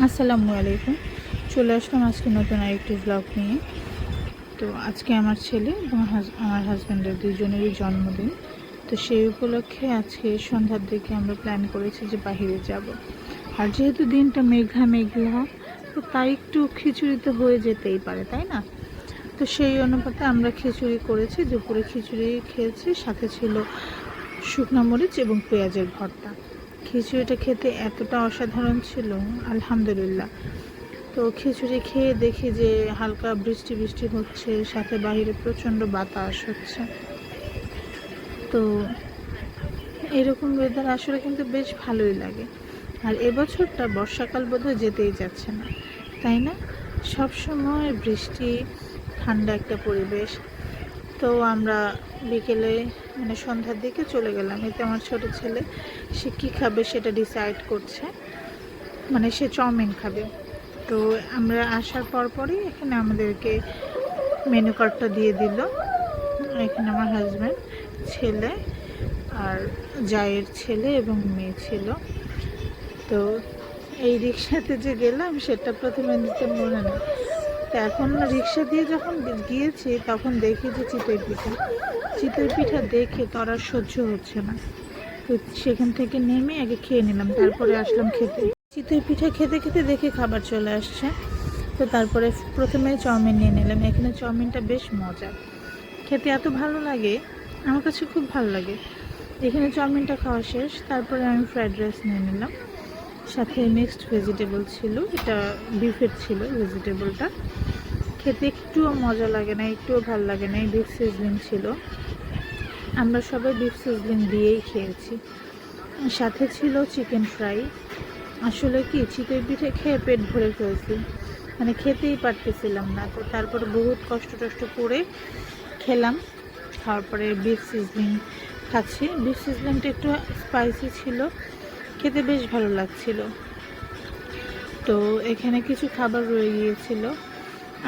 আসসালামু আলাইকুম। চলে আসলাম আজকে নতুন আরেকটি ব্লগ নিয়ে। তো আজকে আমার ছেলে এবং আমার হাজব্যান্ডের দুজনেরই জন্মদিন। তো সেই উপলক্ষে আজকে সন্ধ্যার দিকে আমরা প্ল্যান করেছি যে বাইরে যাব। আর যেহেতু দিনটা মেঘলা মেঘলা, তো তাই একটু খিচুড়ি তো হয়ে যেতেই পারে, তাই না? তো সেই অনুপাতে আমরা খিচুড়ি করেছি, দুপুরে খিচুড়ি খেয়েছি, সাথে ছিল শুকনো মরিচ এবং পেঁয়াজের ভর্তা। খিচুড়িটা খেতে এতটা অসাধারণ ছিল, আলহামদুলিল্লাহ। তো খিচুড়ি খেয়ে দেখি যে হালকা বৃষ্টি বৃষ্টি হচ্ছে, সাথে বাইরে প্রচণ্ড বাতাস হচ্ছে। তো এরকম ওয়েদার আসলে কিন্তু বেশ ভালোই লাগে। আর এবছরটা বর্ষাকাল বোধহয় যেতেই যাচ্ছে না, তাই না? সব সময় বৃষ্টি, ঠান্ডা একটা পরিবেশ। তো আমরা বিকেলে মানে সন্ধ্যার দিকে চলে গেলাম। এতে আমার ছোট ছেলে, সে কী খাবে সেটা ডিসাইড করছে। মানে সে চাউমিন খাবে। তো আমরা আসার পর পরই এখানে আমাদেরকে মেনু কার্ডটা দিয়ে দিল। এখানে আমার হাজব্যান্ড ছেলে আর জায়ের ছেলে এবং মেয়ে ছিল। তো এই রিক্সাতে যে গেলাম, সেটা প্রথমে নিতে মনে নেই। তো এখন রিক্সা দিয়ে যখন গিয়েছি, তখন দেখি যে চিতই পিঠা। চিতই পিঠা দেখে তো আর সহ্য হচ্ছে না। তো সেখান থেকে নেমে আগে খেয়ে নিলাম, তারপরে আসলাম খেতে। চিতই পিঠা খেতে খেতে দেখে খাবার চলে আসছে। তো তারপরে প্রথমে চাউমিন নিয়ে নিলাম। এখানে চাউমিনটা বেশ মজা। খেতে এত ভালো লাগে, আমার কাছে খুব ভালো লাগে। এখানে চাউমিনটা খাওয়া শেষ, তারপরে আমি ফ্রাইড রাইস নিয়ে নিলাম। সাথে মিক্সড ভেজিটেবল ছিল, এটা বিফের ছিল ভেজিটেবলটা খেতে একটুও মজা লাগে না, একটুও ভালো লাগে না, এই বিফ সিজলিং ছিল। আমরা সবাই বিফ সিজলিং দিয়েই খেয়েছি। সাথে ছিল চিকেন ফ্রাই আসলে কি চিতই পিঠে খেয়ে পেট ভরে ফেলছি। মানে খেতেই পারতেছিলাম না। তো তারপর বহুত কষ্ট টষ্ট করে খেলাম। তারপরে বিফ সিজলিং খাচ্ছি। বিফ সিজলিংটা একটু স্পাইসি ছিল। খেতে বেশ ভালো লাগছিল। তো এখানে কিছু খাবার রয়ে গিয়েছিল।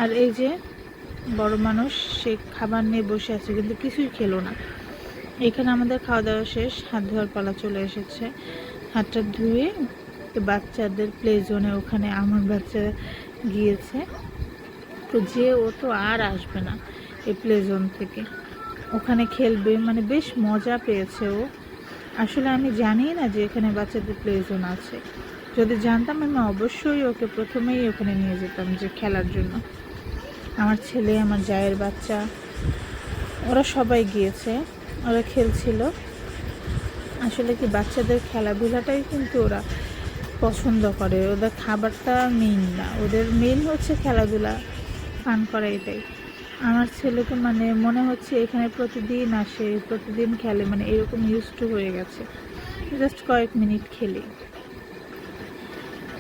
আর এই যে বড় মানুষ, সে খাবার নিয়ে বসে আছে, কিন্তু কিছুই খেলো না। এখানে আমাদের খাওয়া দাওয়া শেষ, হাত ধোয়ার পালা চলে এসেছে। হাতটা ধুয়ে তো বাচ্চাদের প্লে জোনে ওখানে আমার বাচ্চা গিয়েছে। তো যে ও তো আর আসবে না এই প্লে জোন থেকে। ওখানে খেলবে মানে বেশ মজা পেয়েছে ও। আসলে আমি জানি না যে এখানে বাচ্চাদের প্লে জোন আছে। যদি জানতাম আমি অবশ্যই ওকে প্রথমেই ওখানে নিয়ে যেতাম যে খেলার জন্য। আমার ছেলে, আমার জায়ের বাচ্চা, ওরা সবাই গিয়েছে, ওরা খেলছিল। আসলে কি বাচ্চাদের খেলাধুলাটাই কিন্তু ওরা পছন্দ করে। ওদের খাবারটা মেইন না। ওদের মেইন হচ্ছে খেলাধুলা পান করা এটাই। আমার ছেলেকে মানে মনে হচ্ছে এখানে প্রতিদিন আসে, প্রতিদিন খেলে মানে এরকম ইউজ টু হয়ে গেছে। জাস্ট কয়েক মিনিট খেলে।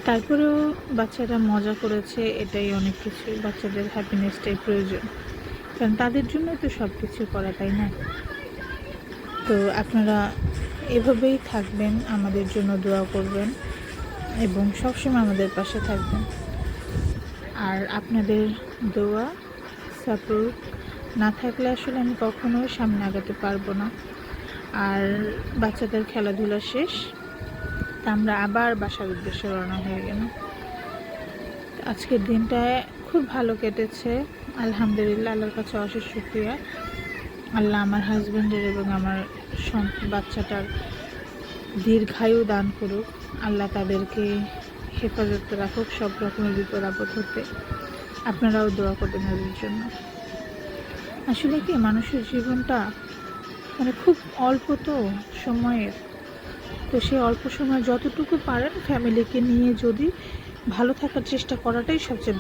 তারপরেও বাচ্চারা মজা করেছে, এটাই অনেক কিছু। বাচ্চাদের হ্যাপিনেসটাই প্রয়োজন। কারণ তাদের জন্যই তো সব কিছু করা, তাই না? তো আপনারা এভাবেই থাকবেন, আমাদের জন্য দোয়া করবেন এবং সবসময় আমাদের পাশে থাকবেন। আর আপনাদের দোয়া সাপোর্ট না থাকলে আসলে আমি কখনোই সামনে আগাতে পারব না। আর বাচ্চাদের খেলাধুলা শেষ, তা আমরা আবার বাসার উদ্দেশ্যে রওনা হয়ে গেলাম। আজকের দিনটা খুব ভালো কেটেছে, আলহামদুলিল্লাহ, আল্লাহর কাছে অশেষ শুক্রিয়া। আল্লাহ আমার হাজব্যান্ডের এবং আমার বাচ্চাটার দীর্ঘায়ু দান করুক। আল্লাহ তাদেরকে হেফাজত রাখুক সব রকমের বিপদ আপদ হতে। আপনারাও দোয়া করবেন তাদের জন্য। আসলে কি, মানুষের জীবনটা মানে খুব অল্প তো সময়ের। তো সেই অল্প সময় যতটুকু পারেন ফ্যামিলিকে নিয়ে যদি ভালো থাকার চেষ্টা করাটাই সবচেয়ে